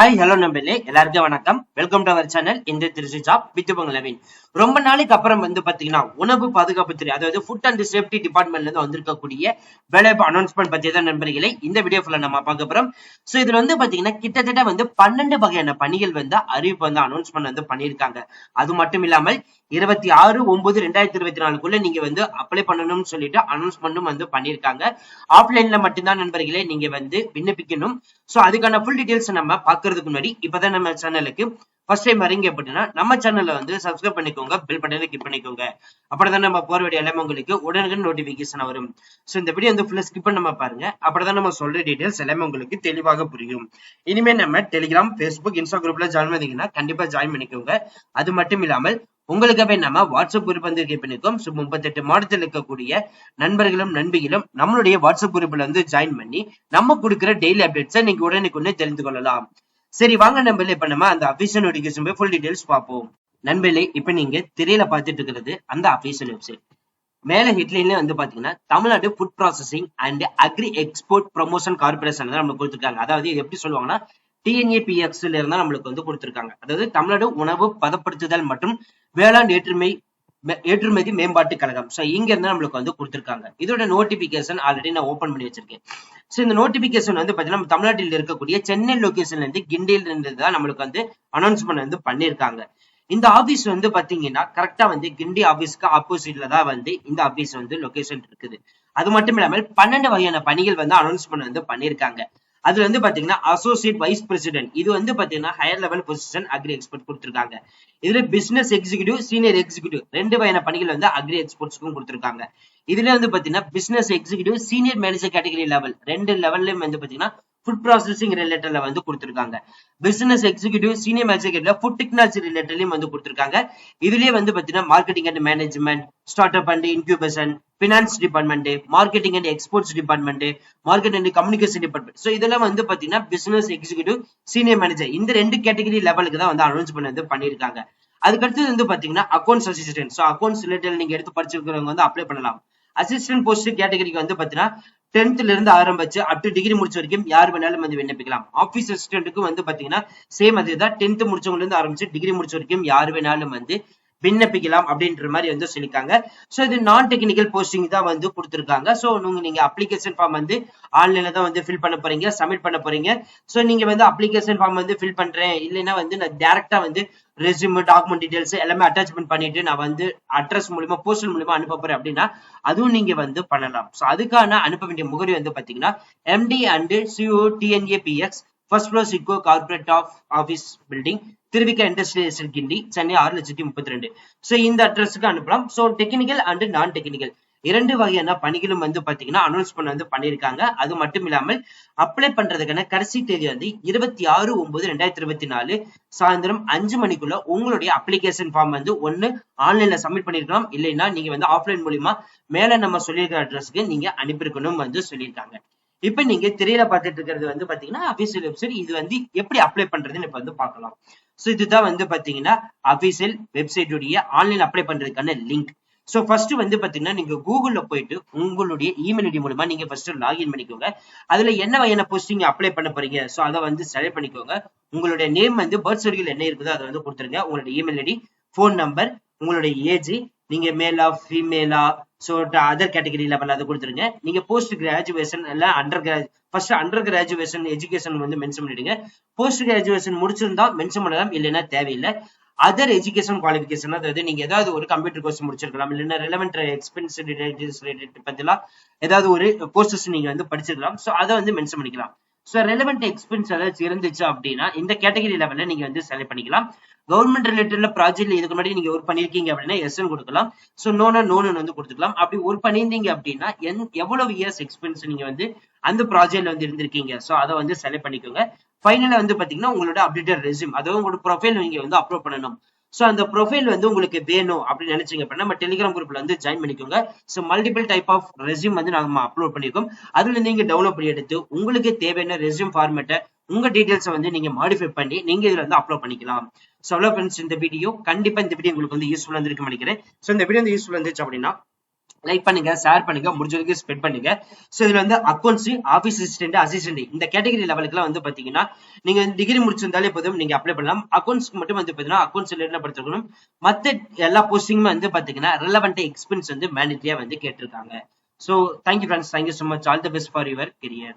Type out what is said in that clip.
Hi hello நம்பளே எல்லாருக்கும் வணக்கம். வெல்கம் டு அவர் சேனல் இந்த திருச்சி ஜாப் வித் பங்களவின் ரொம்ப நாளைக்கு அப்புறம் வந்து பாத்தீங்கன்னா உணவு பாதுகாப்பு துறை அதாவது ஃபுட் அண்ட் சேஃப்டி டிபார்ட்மெண்ட்ல இருந்து வந்திருக்கக்கூடிய வேலைவாய்ப்பு அனௌன்ஸ்மெண்ட் பத்தி தான் நண்பர்களை இந்த வீடியோ ஃபுல்லா நம்ம பார்க்க போறோம். சோ இதுல வந்து பாத்தீங்கன்னா கிட்டத்தட்ட வந்து பன்னெண்டு வகையான பணிகள் வந்து அறிவிப்பு வந்து அனௌன்ஸ்மெண்ட் வந்து பண்ணியிருக்காங்க. அது மட்டும் இல்லாமல் இருபத்தி ஆறு ஒன்பது ரெண்டாயிரத்தி இருபத்தி நாலுக்குள்ள நீங்க வந்து அப்ளை பண்ணணும்னு சொல்லிட்டு அனௌன்ஸ்மெண்ட்டும் வந்து பண்ணியிருக்காங்க. ஆஃப்லைன்ல மட்டும்தான் நண்பர்களே நீங்க வந்து விண்ணப்பிக்கணும். சோ அதுக்கான ஃபுல் டீடைல்ஸ் நம்ம பாக்குறதுக்கு முன்னாடி இப்பதான் நம்ம சேனலுக்கு ஃபர்ஸ்ட் டைம் வரீங்க அப்படின்னா நம்ம சேனல்ல வந்து சப்ஸ்கிரைப் பண்ணிக்கோங்க பில் பட்டனை கிளிக் பண்ணிக்கோங்க. அப்படிதான் நம்ம போற வீடியோ எல்லாமே உங்களுக்கு உடனுக்குடன் நோட்டிபிகேஷன் வரும். ஸோ இந்த வீடியோ வந்து ஃபுல்லாக ஸ்கிப் பண்ணாம பாருங்க. அப்படிதான் நம்ம சொல்ற டீடைல்ஸ் எல்லாமே உங்களுக்கு தெளிவாக புரியும். இனிமே நம்ம டெலிகிராம் ஃபேஸ்புக் இன்ஸ்டா குரூப்ல ஜாயின் பண்ணீங்கன்னா கண்டிப்பா ஜாயின் பண்ணிக்கோங்க. அது மட்டும் இல்லாமல் உங்களுக்காகவே நம்ம வாட்ஸ்அப் குரூப் வந்து கிரியேட் பண்ணிருக்கோம். ஸோ முப்பத்தெட்டு மாவட்டத்தில் இருக்கக்கூடிய நண்பர்களும் நண்பிகளும் நம்மளுடைய வாட்ஸ்அப் குரூப்ல வந்து ஜாயின் பண்ணி நம்ம கொடுக்குற டெய்லி அப்டேட்ஸை நீங்க உடனுக்குன்னு தெரிந்து கொள்ளலாம். சரி வாங்க நண்பர்களே இப்ப நம்ம அந்த அபிஷியல் நோட்டிபிகேஷன் போய் ஃபுல் டீடைல்ஸ் பார்ப்போம். நண்பர்களே இப்ப நீங்க திரையில பார்த்துட்டு இருக்கிறது அந்த அபிஷியல் வெப்சைட் மேல ஹெட்லைன்ல வந்து பாத்தீங்கன்னா Tamil Nadu food processing and agri export promotion corporation தான் நம்மளுக்கு கொடுத்துருக்காங்க. அதாவது இது எப்படி சொல்லுவாங்கன்னா டிஎன்ஏபிஎக்ஸ்ல இருந்தா நம்மளுக்கு வந்து கொடுத்துருக்காங்க. அதாவது தமிழ்நாடு உணவு பதப்படுத்துதல் மற்றும் வேளாண் ஏற்றுமை ஏற்றுமதி மேம்பாட்டு கழகம். ஸோ இங்க இருந்து நம்மளுக்கு வந்து கொடுத்துருக்காங்க. இதோட நோட்டிபிகேஷன் ஆல்ரெடி நான் ஓபன் பண்ணி வச்சிருக்கேன். ஸோ இந்த நோட்டிபிகேஷன் வந்து பாத்தீங்கன்னா நம்ம தமிழ்நாட்டில் இருக்கக்கூடிய சென்னை லொகேஷன்ல இருந்து கிண்டியில் இருந்து தான் நம்மளுக்கு வந்து அனௌன்ஸ்மெண்ட் வந்து பண்ணிருக்காங்க. இந்த ஆபீஸ் வந்து பாத்தீங்கன்னா கரெக்டா வந்து கிண்டி ஆபீஸ்க்கு ஆப்போசிட்ல தான் வந்து இந்த ஆபீஸ் வந்து லொகேஷன் இருக்குது. அது மட்டும் இல்லாமல் பன்னெண்டு வகையான பணிகள் வந்து அனௌன்ஸ்மெண்ட் வந்து பண்ணியிருக்காங்க அதுல வந்து பாத்தீங்கன்னா அசோசியேட் வைஸ் பிரசிடென்ட் இது வந்து பாத்தீங்கன்னா higher level position agri expert கொடுத்திருக்காங்க. இதுல பிசினஸ் எக்ஸிகியூட்டிவ் சீனியர் எக்ஸிகியூட்டிவ் ரெண்டு வகையான பணிகள் வந்து அக்ரி எக்ஸ்போர்ட்ஸ்க்கும் கொடுத்திருக்காங்க. இதுல வந்து பாத்தீங்கன்னா business executive senior manager category level ரெண்டு லெவல்லயும் வந்து பாத்தீங்கன்னா ஃபுட் ப்ராசஸிங் ரிலேட்டட்ல வந்து கொடுத்திருக்காங்க. Business executive senior manager food technology ரிலேட்டட்லயும் வந்து கொடுத்திருக்காங்க. இதுலயே வந்து பாத்தீங்கன்னா marketing and management start up and incubation finance department marketing and exports department market and communication department so இதெல்லாம் வந்து பாத்தீங்கன்னா பிசினஸ் எக்ஸிகூட்டிவ் சீனியர் மேனேஜர் இந்த ரெண்டு கேட்டகரி லெவலுக்கு தான் வந்து அனௌன்ஸ் பண்ணி வந்து பண்ணியிருக்காங்க அதுக்கடுத்தது வந்து பாத்தீங்கன்னா accounts assistant so accounts related நீங்க எடுத்து படிச்சிருக்கிறவங்க வந்து அப்ளை பண்ணலாம். அசிஸ்டன்ட் போஸ்ட் கேட்டகரிக்கு வந்து பாத்தீங்கன்னா டென்த்ல இருந்து ஆரம்பிச்சு அப் டு டிகிரி முடிச்ச வரைக்கும் யார் வேணாலும் வந்து விண்ணப்பிக்கலாம். ஆஃபீஸ் அசிஸ்டன்ட்டுக்கும் வந்து பாத்தீங்கன்னா சேம் அதேதான். டென்த் முடிச்சவங்க இருந்து ஆரம்பிச்சு டிகிரி முடிச்ச வரைக்கும் யார் வேணாலும் வந்து விண்ணப்பிக்கலாம் அப்படின்ற மாதிரி வந்து சொல்லியிருக்காங்க. ஸோ இது நான் டெக்னிக்கல் போஸ்டிங் தான் வந்து கொடுத்துருக்காங்க. ஸோ நீங்க நீங்க அப்ளிகேஷன் ஃபார்ம் வந்து ஆன்லைன்ல தான் வந்து ஃபில் பண்ண போறீங்க சப்மிட் பண்ண போறீங்க. ஸோ நீங்க வந்து அப்ளிகேஷன் ஃபார்ம் வந்து ஃபில் பண்றேன். இல்லைன்னா வந்து நான் டேரக்டா வந்து ரெசியூம் டாக்குமெண்ட் டீடைல்ஸ் எல்லாமே அட்டாச்மெண்ட் பண்ணிட்டு நான் வந்து அட்ரஸ் மூலியமா போஸ்டல் மூலியமா அனுப்ப போறேன் அப்படின்னா அதுவும் நீங்க வந்து பண்ணலாம். ஸோ அதுக்கான அனுப்ப வேண்டிய முகவரி வந்து பாத்தீங்கன்னா MD and CEO TNAPEX first floor Chicco corporate of office building Thiru Vi Ka industrial Guindy Chennai ஆறு லட்சத்தி முப்பத்தி ரெண்டு. ஸோ இந்த அட்ரஸுக்கு அனுப்பலாம். ஸோ டெக்னிக்கல் அண்ட் நான் டெக்னிக்கல் இரண்டு வகையான பணிகளும் வந்து பாத்தீங்கன்னா அனௌன்ஸ் பண்ண வந்து பண்ணியிருக்காங்க. அது மட்டும் இல்லாமல் அப்ளை பண்றதுக்கான கடைசி தேதி வந்து இருபத்தி ஆறு ஒன்பது ரெண்டாயிரத்தி இருபத்தி நாலு. சாயந்தரம் அஞ்சு மணிக்குள்ள உங்களுடைய அப்ளிகேஷன் ஃபார்ம் வந்து ஒன்னு ஆன்லைன்ல சப்மிட் பண்ணிருக்கலாம் இல்லைன்னா நீங்க வந்து ஆஃப்லைன் மூலியமா மேல நம்ம சொல்லியிருக்கிற அட்ரஸ்க்கு நீங்க அனுப்பியிருக்கணும் வந்து சொல்லியிருக்காங்க. இப்ப நீங்க திரையில பார்த்துட்டு இருக்கிறது வந்து பாத்தீங்கன்னா அபிஷியல் வெப்சைட் இது வந்து எப்படி அப்ளை பண்றதுன்னு இப்ப வந்து பார்க்கலாம். சோ இதுதான் வந்து பாத்தீங்கன்னா அபிஷியல் வெப்சைட்டுடைய ஆன்லைன் அப்ளை பண்றதுக்கான லிங்க் சோ ஃபர்ஸ்ட் வந்து பாத்தீங்கன்னா நீங்க கூகுள்ல போயிட்டு உங்களுடைய இமெயில் ஐடி மூலமா நீங்க ஃபர்ஸ்ட் லாகின் பண்ணிக்கோங்க. அதுல என்ன வகையான போஸ்டிங் அப்ளை பண்ண போறீங்க? ஸோ அதை வந்து செலக்ட் பண்ணிக்கோங்க. உங்களுடைய நேம் வந்து பர்த் சர்டிஃபிகேட் என்ன இருக்குதோ அதை வந்து கொடுத்துருங்க. உங்களுடைய இமெயில் ஐடி ஃபோன் நம்பர் உங்களுடைய ஏஜ் நீங்க மேலா ஃபீமேலா ஸோ அதர் கேட்டகரி லெவல் அதை கொடுத்துருங்க நீங்க போஸ்ட் கிராஜுவேஷன் இல்லை under grad first under graduation education வந்து மென்ஷன் பண்ணிடுங்க போஸ்ட் கிராஜுவேஷன் முடிச்சிருந்தா மென்ஷன் பண்ணலாம் இல்லைன்னா தேவையில்லை அதர் எஜுகேஷன் குவாலிஃபிகேஷன் அதாவது நீங்க ஏதாவது ஒரு கம்ப்யூட்டர் கோர்ஸ் முடிச்சிருக்கலாம் இல்லைன்னா ரெலவெண்ட் எக்ஸ்பென்ஸ் ரிலேட்டட் பத்திலாம் ஏதாவது ஒரு கோர்சஸ் நீங்க வந்து படிச்சிருக்கலாம் ஸோ அதை வந்து மென்ஷன் பண்ணிக்கலாம் ஸோ ரெலவெண்ட் எக்ஸ்பென்ஸ் ஏதாச்சும் இருந்துச்சு அப்படின்னா இந்த கேட்டகரி லெவலில் நீங்க வந்து செலக்ட் பண்ணிக்கலாம். கவர்மெண்ட் ரிலேட்டட்ல ப்ராஜெக்ட்ல இதுக்கு முன்னாடி நீங்க ஒர்க் பண்ணிருக்கீங்க அப்படின்னா எஸ்என் கொடுக்கலாம். ஸோ நோனா நோனு வந்து கொடுத்துக்கலாம். அப்படி ஒர்க் பண்ணியிருந்தீங்க அப்படின்னா என் எவ்வளவு இயர்ஸ் எக்ஸ்பென்ஸ் நீங்க வந்து அந்த ப்ராஜெக்ட்ல வந்து இருந்திருக்கீங்க? ஸோ அதை வந்து செலக்ட் பண்ணிக்கோங்க. ஃபைனலா வந்து பாத்தீங்கன்னா உங்களோட அப்டேட்டட் ரெஸ்யூம் அதாவது உங்களோட ப்ரொஃபைல் நீங்க வந்து அப்லோட் பண்ணணும். ஸோ அந்த ப்ரொஃபைல் வந்து உங்களுக்கு வேணும் அப்படின்னு நினைச்சீங்க அப்படின்னா நம்ம டெலிகிராம் குரூப்ல வந்து ஜாயின் பண்ணிக்கோங்க. So multiple type of resume வந்து நம்ம அப்லோட் பண்ணியிருக்கோம் அதுல நீங்க டெவலப் பண்ணி எடுத்து உங்களுக்கு தேவையான ரெஸ்யூம் ஃபார்மேட்டை உங்க டீடைல்ஸை வந்து நீங்க மாடிஃபை பண்ணி நீங்க இதுல வந்து அப்லோட் பண்ணிக்கலாம். ஸோ அவ்வளோ ஃப்ரெண்ட்ஸ் இந்த வீடியோ கண்டிப்பா இந்த வீடியோ உங்களுக்கு வந்து யூஸ்ஃபுல்லா இருந்திருக்கும் நினைக்கிறேன். ஸோ இந்த வீடியோ வந்து யூஸ்ஃபுல்லாக இருந்துச்சு அப்படின்னா லைக் பண்ணுங்க ஷேர் பண்ணுங்க முடிஞ்ச வரைக்கும் ஸ்ப்ரெட் பண்ணுங்க. ஸோ இதுல வந்து அக்கௌண்ட்ஸ் ஆஃபீஸ் அசிஸ்டன்ட் அசிஸ்டன்ட் இந்த கேட்டகரி லெவலுக்குலாம் வந்து பாத்தீங்கன்னா நீங்க டிகிரி முடிச்சிருந்தாலே போதும் நீங்க அப்ளை பண்ணலாம். அக்கௌண்ட்ஸ்க்கு மட்டும் வந்து பாத்தீங்கன்னா அக்கௌண்ட்ஸ் என்ன படிச்சிருக்கணும்? மத்த எல்லா போஸ்டிங்குமே வந்து பாத்தீங்கன்னா ரெலவெண்ட் எக்ஸ்பீரியன்ஸ் வந்து மேண்டேட்டரியா வந்து கேட்டிருக்காங்க. So thank you friends thank you so much all the best for your career